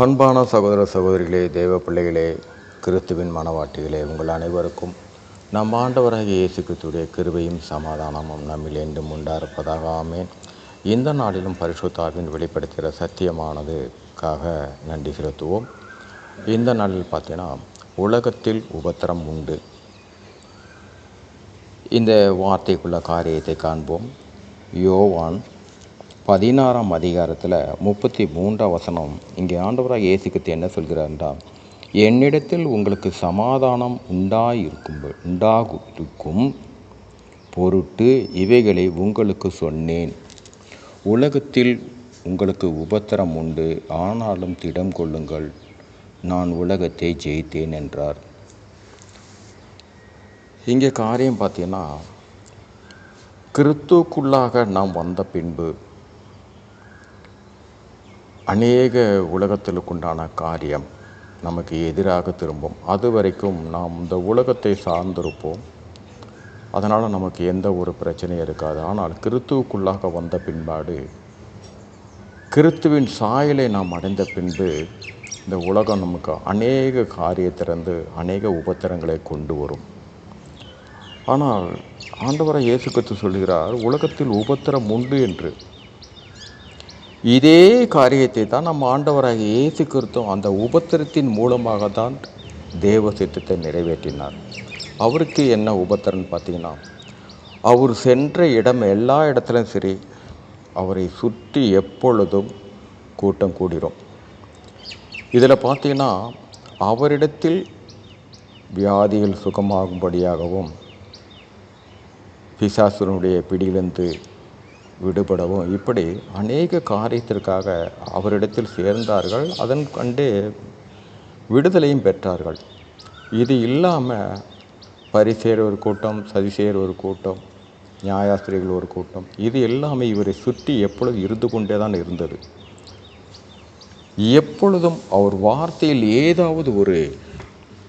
அன்பான சகோதர சகோதரிகளே தேவ பிள்ளைகளே கிறிஸ்துவின் மனவாட்டிகளே உங்கள் அனைவருக்கும் நம் ஆண்டவராகிய இயேசு கிறிஸ்துடைய கிருபையும் சமாதானமும் நம்மில் என்றும் உண்டாயிருப்பதாக ஆமேன். இந்த நாளிலும் பரிசுத்தாவின் வெளிப்படுத்துகிற சத்தியமானதுக்காக நன்றி செலுத்துவோம். இந்த நாளில் பார்த்தீங்கன்னா உலகத்தில் உபத்திரம் உண்டு. இந்த வார்த்தைக்குள்ள காரியத்தை காண்போம். யோவான் பதினாறாம் அதிகாரத்தில் முப்பத்தி மூன்றாம் வசனம். இங்கே ஆண்டவராக இயேசுக்கு என்ன சொல்கிறார்டா? என்னிடத்தில் உங்களுக்கு சமாதானம் உண்டாயிருக்கும் உண்டாகு இருக்கும் பொருட்டு இவைகளை உங்களுக்கு சொன்னேன். உலகத்தில் உங்களுக்கு உபத்திரம் உண்டு ஆனாலும் திடம் கொள்ளுங்கள். நான் உலகத்தை ஜெயித்தேன் என்றார். இங்கே காரியம் பார்த்தீங்கன்னா கிறித்துக்குள்ளாக நாம் வந்த பின்பு அநேக உலகத்திலுக்குண்டான காரியம் நமக்கு எதிராக திரும்பும். அது வரைக்கும் நாம் இந்த உலகத்தை சார்ந்திருப்போம். அதனால் நமக்கு எந்த ஒரு பிரச்சனையும் இருக்காது. ஆனால் கிறித்துவுக்குள்ளாக வந்த பின்பாடு கிறித்துவின் சாயலை நாம் அடைந்த பின்பு இந்த உலகம் நமக்கு அநேக காரியத்திலிருந்து அநேக உபத்திரங்களை கொண்டு வரும். ஆனால் ஆண்டவரை இயேசு கிறிஸ்து சொல்கிறார் உலகத்தில் உபத்திரம் உண்டு என்று. இதே காரியத்தை தான் நம்ம ஆண்டவராக இயேசு கிறிஸ்துவம் அந்த உபத்திரத்தின் மூலமாக தான் தேவ சித்தத்தை நிறைவேற்றினார். அவருக்கு என்ன உபத்திரன்னு பார்த்தீங்கன்னா அவர் சென்ற இடம் எல்லா இடத்துலையும் சரி அவரை சுற்றி எப்பொழுதும் கூட்டம் கூடிரும். இதில் பார்த்தீங்கன்னா அவரிடத்தில் வியாதிகள் சுகமாகும்படியாகவும் பிசாசுனுடைய பிடியிலிருந்து விடுபடவும். இப்படி அநேக காரியத்திற்காக அவரிடத்தில் சேர்ந்தார்கள். அதன் கண்டு விடுதலையும் பெற்றார்கள். இது இல்லாமல் பரிசேர் ஒரு கூட்டம் சதிசேர் ஒரு கூட்டம் நியாயாஸ்திரிகள் ஒரு கூட்டம் இது எல்லாமே இவரை சுற்றி எப்பொழுது இருந்து கொண்டே தான் இருந்தது. எப்பொழுதும் அவர் வார்த்தையில் ஏதாவது ஒரு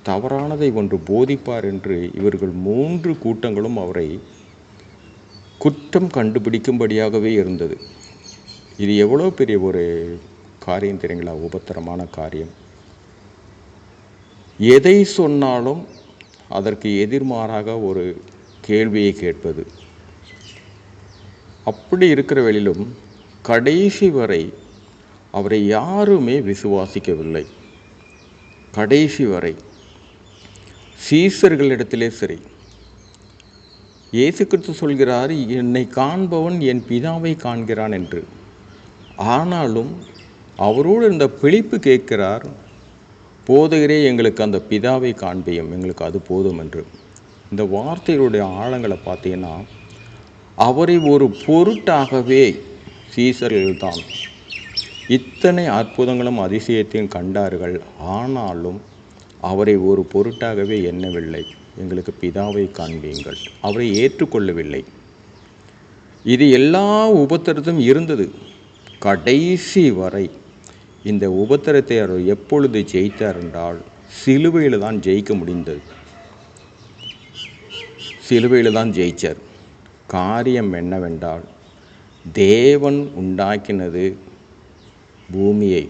தவறானதை ஒன்று போதிப்பார் என்று இவர்கள் மூன்று கூட்டங்களும் அவரை குற்றம் கண்டுபிடிக்கும்படியாகவே இருந்தது. இது எவ்வளோ பெரிய ஒரு காரியம் தெரியுங்களா? உபத்திரமான காரியம். எதை சொன்னாலும் அதற்கு எதிர்மாறாக ஒரு கேள்வியை கேட்பது. அப்படி இருக்கிற வெளியிலும் கடைசி வரை அவரை யாருமே விசுவாசிக்கவில்லை. கடைசி வரை சீசர்களிடத்திலே சரி இயேசு கிறிஸ்து சொல்கிறார் என்னை காண்பவன் என் பிதாவை காண்கிறான் என்று. ஆனாலும் அவரோடு இந்த பிழிப்பு கேட்கிறார் போதகரே எங்களுக்கு அந்த பிதாவை காண்பியும் எங்களுக்கு அது போதும் என்று. இந்த வார்த்தைகளுடைய ஆழங்களை பார்த்தீங்கன்னா அவரை ஒரு பொருட்டாகவே சீசர்கள்தான் இத்தனை அற்புதங்களும் அதிசயத்தையும் கண்டார்கள் ஆனாலும் அவரை ஒரு பொருட்டாகவே எண்ணவில்லை. எங்களுக்கு பிதாவை காண்பீங்கள். அவரை ஏற்றுக்கொள்ளவில்லை. இது எல்லா உபத்திரத்தும் இருந்தது. கடைசி வரை இந்த உபத்திரத்தை அவர் எப்பொழுது ஜெயித்தார் என்றால் சிலுவையில் தான் ஜெயிக்க முடிந்தது. சிலுவையில் தான் ஜெயித்தார் காரியம் என்னவென்றால் தேவன் உண்டாக்கினது பூமியை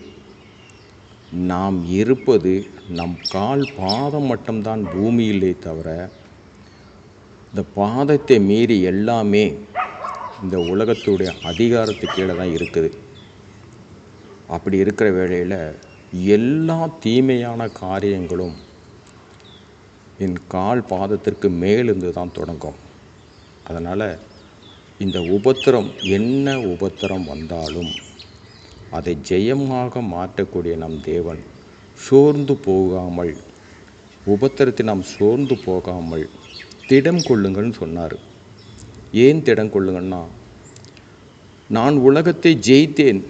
நாம் இருப்பது நம் கால் பாதம் மட்டும்தான் பூமியிலே தவிர இந்த பாதத்தை மீறி எல்லாமே இந்த உலகத்துடைய அதிகாரத்து கீழே தான் இருக்குது. அப்படி இருக்கிற வேளையில் எல்லா தீமையான காரியங்களும் என் கால் பாதத்திற்கு மேலிருந்து தான் தொடங்கும். அதனால் இந்த உபத்திரம் என்ன உபத்திரம் வந்தாலும் அதை ஜெயமாக மாற்றக்கூடிய நம் தேவன் சோர்ந்து போகாமல் உபத்திரத்தை நாம் சோர்ந்து போகாமல் திடம் கொள்ளுங்கள்னு சொன்னார். ஏன் திடம் கொள்ளுங்கன்னா நான் உலகத்தை ஜெயித்தேன்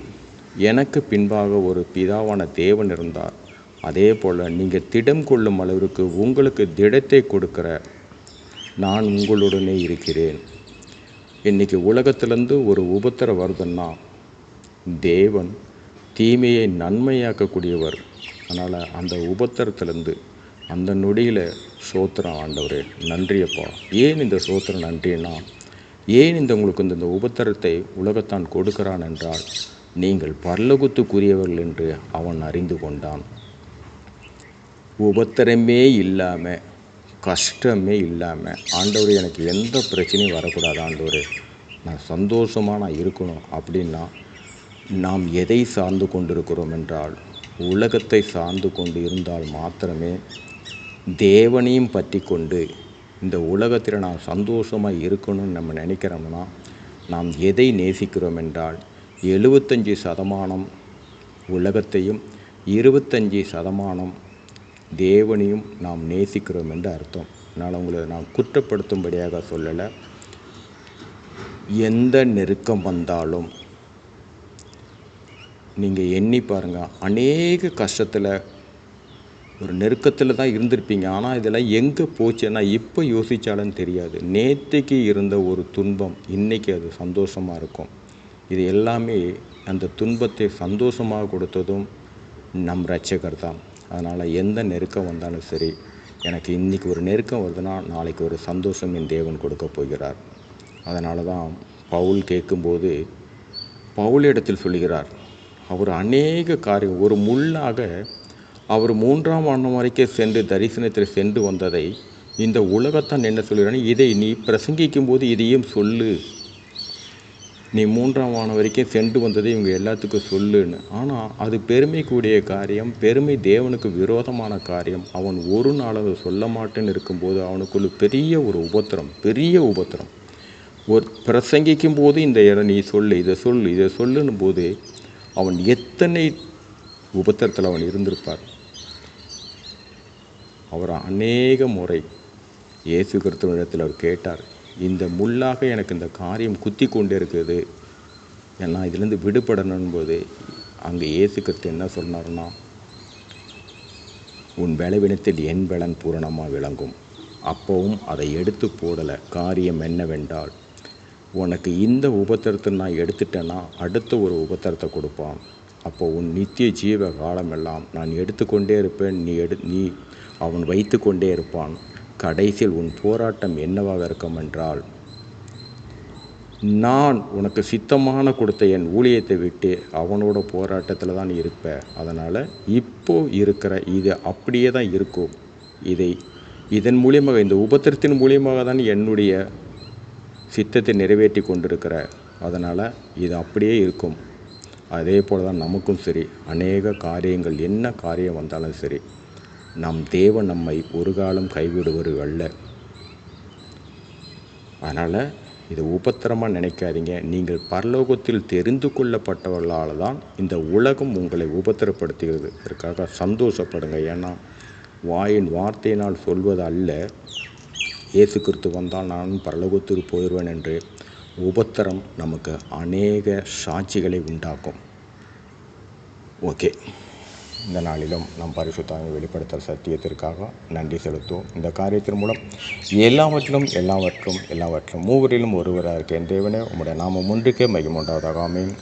எனக்கு பின்பாக ஒரு பிதாவான தேவன் இருந்தார். அதே போல் நீங்கள் திடம் கொள்ளும் அளவிற்கு உங்களுக்கு திடத்தை கொடுக்கிற நான் உங்களுடனே இருக்கிறேன். இன்றைக்கி உலகத்திலேருந்து ஒரு உபத்திரம் வருதுன்னா தேவன் தீமையை நன்மையாக்கக்கூடியவர். அதனால் அந்த உபத்திரத்திலேருந்து அந்த நொடியில் சோத்திரம் ஆண்டவரே நன்றியப்பா. ஏன் இந்த சோத்திரம் நன்றினா ஏன் இந்த உங்களுக்கு இந்த உபத்திரத்தை உலகத்தான் கொடுக்கிறான் என்றால் நீங்கள் பரலோகத்துக்குரியவர்கள் என்று அவன் அறிந்து கொண்டான். உபத்திரமே இல்லாமல் கஷ்டமே இல்லாமல் ஆண்டவர் எனக்கு எந்த பிரச்சனையும் வரக்கூடாது ஆண்டவர். நான் சந்தோஷமாக நான் இருக்கணும் அப்படின்னா நாம் எதை சார்ந்து கொண்டிருக்கிறோம் என்றால் உலகத்தை சார்ந்து கொண்டு இருந்தால் மாத்திரமே தேவனையும் பற்றி கொண்டு இந்த உலகத்தில் நாம் சந்தோஷமாக இருக்கணும்னு நம்ம நினைக்கிறோம்னா நாம் எதை நேசிக்கிறோம் என்றால் எழுபத்தஞ்சி சதமானம் உலகத்தையும் இருபத்தஞ்சி சதமானம் தேவனையும் நாம் நேசிக்கிறோம் என்று அர்த்தம். அதனால் உங்களை நான் குற்றப்படுத்தும்படியாக சொல்லலை. எந்த நெருக்கம் வந்தாலும் நீங்கள் எண்ணி பாருங்கள் அநேக கஷ்டத்தில் ஒரு நெருக்கத்தில் தான் இருந்திருப்பீங்க. ஆனால் இதெல்லாம் எங்கே போச்சுன்னா இப்போ யோசித்தாலும் தெரியாது. நேற்றுக்கு இருந்த ஒரு துன்பம் இன்றைக்கி அது சந்தோஷமாக இருக்கும். இது எல்லாமே அந்த துன்பத்தை சந்தோஷமாக கொடுத்ததும் நம் ரட்சகர் தான். அதனால் எந்த நெருக்கம் வந்தாலும் சரி எனக்கு இன்றைக்கி ஒரு நெருக்கம் வருதுன்னா நாளைக்கு ஒரு சந்தோஷம் என் தேவன் கொடுக்க போகிறார். அதனால தான் பவுல் கேட்கும்போது பவுல் இடத்தில் சொல்கிறார் அவர் அநேக காரியம் ஒரு முள்ளாக அவர் மூன்றாம் வானம் வரைக்கும் சென்று தரிசனத்தில் சென்று வந்ததை இந்த உலகத்தான் என்ன சொல்கிறான் இதை நீ பிரசங்கிக்கும் போது இதையும் சொல்லு. நீ மூன்றாம் வானம் வரைக்கும் சென்று வந்ததை இவங்க எல்லாத்துக்கும் சொல்லுன்னு. ஆனால் அது பெருமைக்குரிய காரியம் பெருமை தேவனுக்கு விரோதமான காரியம். அவன் ஒரு நாள் அதை சொல்ல மாட்டேன்னு இருக்கும்போது அவனுக்குள்ள பெரிய ஒரு உபத்திரம் பெரிய உபத்திரம். ஒரு பிரசங்கிக்கும் போது இந்த இடம் நீ சொல்லு இதை சொல்லு இதை சொல்லுன்னு போது அவன் எத்தனை உபத்திரத்தில் அவன் இருந்திருப்பார்? அவர் அநேக முறை இயேசு கிறிஸ்துவனிடத்தில் அவர் கேட்டார் இந்த முள்ளாக எனக்கு இந்த காரியம் குத்தி கொண்டே இருக்குது. ஏன்னா இதுலேருந்து விடுபடணும் போது அங்கே இயேசு கிறிஸ்து என்ன சொன்னார்னா உன் பலவீனத்தில் என் பலன் பூரணமாக விளங்கும். அப்போவும் அதை எடுத்து போடலை. காரியம் என்னவென்றால் உனக்கு இந்த உபத்திரத்தை நான் எடுத்துட்டேன்னா அடுத்த ஒரு உபத்திரத்தை கொடுப்பான். அப்போ உன் நித்திய ஜீவ காலமெல்லாம் நான் எடுத்துக்கொண்டே இருப்பேன். நீ எடு நீ அவன் வைத்து கொண்டே இருப்பான். கடைசியில் உன் போராட்டம் என்னவாக இருக்கும் என்றால் நான் உனக்கு சித்தமான கொடுத்த என் ஊழியத்தை விட்டு அவனோட போராட்டத்தில் தான் இருப்பேன். அதனால் இப்போ இருக்கிற இது அப்படியே தான் இருக்கும். இதை இதன் மூலியமாக இந்த உபத்திரத்தின் மூலியமாக தான் என்னுடைய சித்தத்தை நிறைவேற்றி கொண்டிருக்கிற அதனால் இது அப்படியே இருக்கும். அதே போல் தான் நமக்கும் சரி. அநேக காரியங்கள் என்ன காரியம் வந்தாலும் சரி நம் தேவன் நம்மை ஒரு காலம் கைவிடுவது அல்ல. அதனால் இதை உபத்திரமாக நினைக்காதீங்க. நீங்கள் பரலோகத்தில் தெரிந்து கொள்ளப்பட்டவர்களால் தான் இந்த உலகம் உங்களை உபத்திரப்படுத்துகிறது. இதற்காக சந்தோஷப்படுங்க. ஏன்னா வாயின் வார்த்தையினால் சொல்வது அல்ல. இயேசு கிறிஸ்து வந்தால் நான் பரலோகத்திற்கு போயிடுவேன் என்று உபத்திரம் நமக்கு அநேக சாட்சிகளை உண்டாக்கும். ஓகே. இந்த நாளிலும் நம் பரிசுத்தாவை வெளிப்படுத்தல் சத்தியத்திற்காக நன்றி செலுத்துவோம். இந்த காரியத்தின் மூலம் எல்லாவற்றிலும் எல்லாவற்றும் எல்லாவற்றும் மூவரிலும் ஒருவராக இருக்கேன் தேவனே உம்முடைய நாமம் ஒன்றுக்கே மையம் உண்டாவதாக. ஆமீன்.